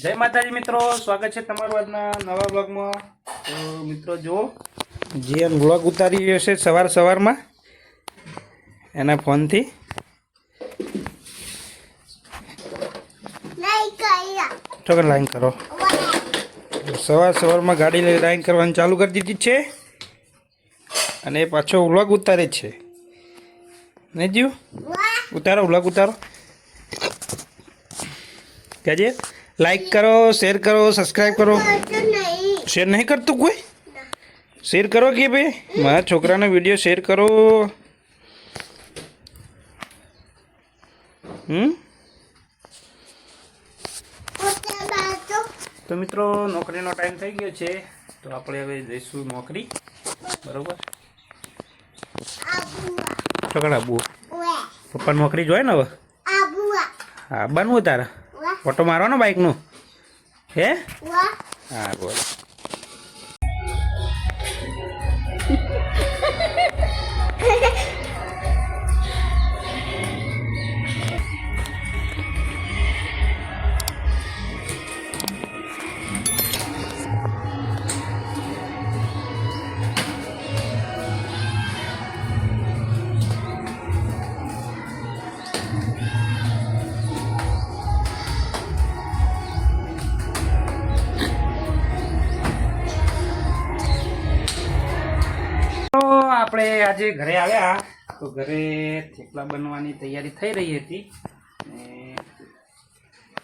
જય માતાજી મિત્રો સ્વાગત છે તમારું આજના નવા બ્લોગમાં તો મિત્રો જુઓ જે બ્લોગ ઉતારી રહ્યો છે સવાર સવારમાં એના ફોનથી. ચોક્કસ લાઈન કરો. સવાર સવારમાં ગાડી લઈ લાઈન કરવાની ચાલુ કરી દીધી છે અને પાછો વ્લોગ ઉતારે જ છે. નહીં જીવ? ઉતારો વ્લોગ ઉતારો. કહેજે લાઈક કરો શેર કરો સબસ્ક્રાઈબ કરો. શેર નહીં કરતું કોઈ? શેર કરો કે ભાઈ? મારા છોકરાનો વીડિયો શેર કરો. હમ? તો મિત્રો નોકરીનો ટાઈમ થઈ ગયો છે. તો આપણે હવે જઈશું નોકરી. બરોબર? છોકરા આબુ પપ્પા નોકરી જોઈએ ને હવે? હા બનવું તારે? ઓટો મારવાનો બાઇકનું હે? હા બોલ. આપણે આજે ઘરે આવ્યા. તો ઘરે થેપલા બનવાની તૈયારી થઈ રહી હતી.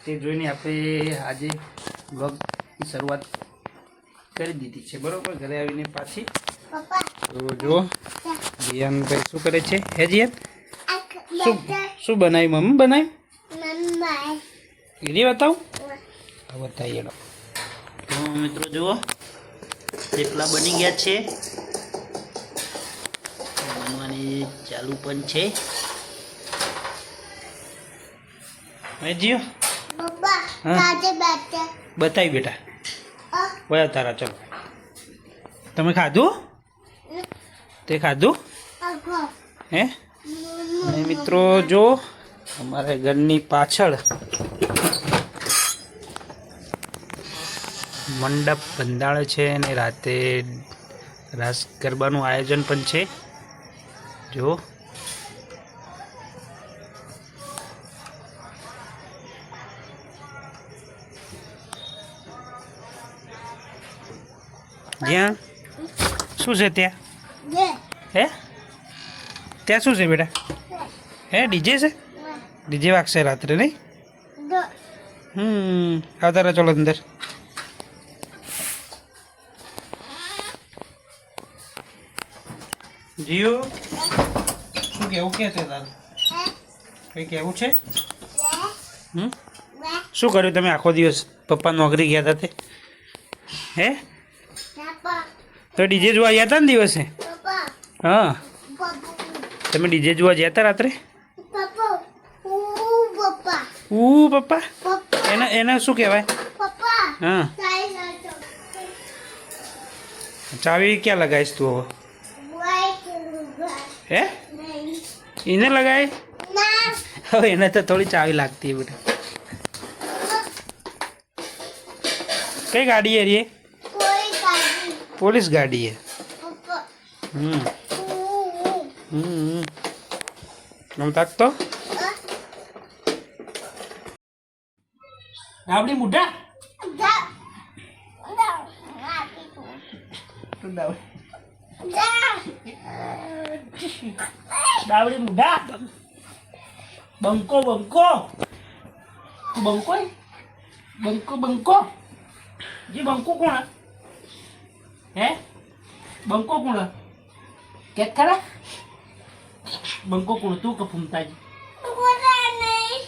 તે જોઈને આપણે આજે બ્લોગની શરૂઆત કરી દીધી છે. બરોબર? ઘરે આવીને પાછી તો જુઓ જીયાનભાઈ શું કરે છે? હે જીયાન શું શું બનાવ્યું મમ્મી બનાવ્યું એની બતાવું? તો મિત્રો જુઓ થેપલા બની ગયા છે. બનવાની ચાલુ પણ છે. જીઓ બતાવી બેટા. વયા તારા ચલો. તમે ખાધું? તે ખાધું? હે મિત્રો જો અમારે ઘરની પાછળ મંડપ બંધાળે છે અને રાતે રાસ ગરબાનું આયોજન પણ છે. જો. જ્યાં? શું છે ત્યાં? હે? ત્યાં શું છે બેટા? હે ડીજે છે? ડીજે વાગશે રાત્રે નહીં? હમ આવતા રહો ચલો અંદર. જીઓ શું કેવું કે છે તારું? કંઈ કેવું છે? હમ? શું કર્યું તમે આખો દિવસ? પપ્પા નોકરી ગયા હતા તે? હે? તો ડીજે જોવા ગયા હતા ને દિવસે? હા. તમે ડીજે જોવા ગયા રાત્રે? ઉ, પપ્પા. એને એને શું કહેવાય? હા. ચાવી ક્યાં લગાવીશ તું હવે? હે? એને લગાય? હવે એને તો થોડી ચાવી લાગતી હે બેટા કઈ ગાડી હે રે? પોલીસ ગાડી હે હમ. હમ આમ તાકતો ગાબડી મોટા ડાબડી દાવડી મુઢા બંકો બંકો તું બંકો હે? બંકો બંકો જી બંકો કોણ હે? હે બંકો કોણ હે? કેત ખરા બંકો કોણ તું કે ફૂમતાજી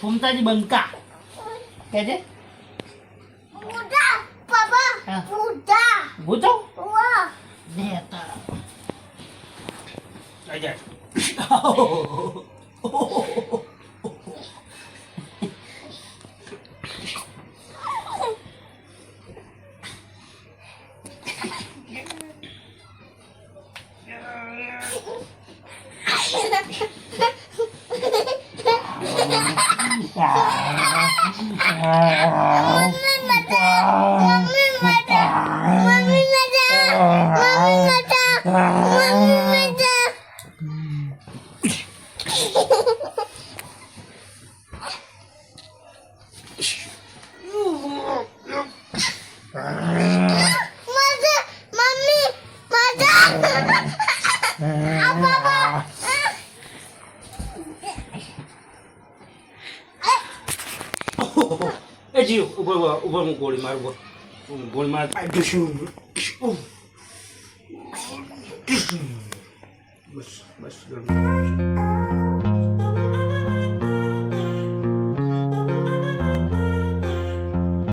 ફૂમતાજી બંકા કે છે ભૂતો દે તારા આઈ જા Yeah. જીવ ઊભો ઊભો ઊભો હું ગોળી મારું ઊભો ગોળી માર બસ બસ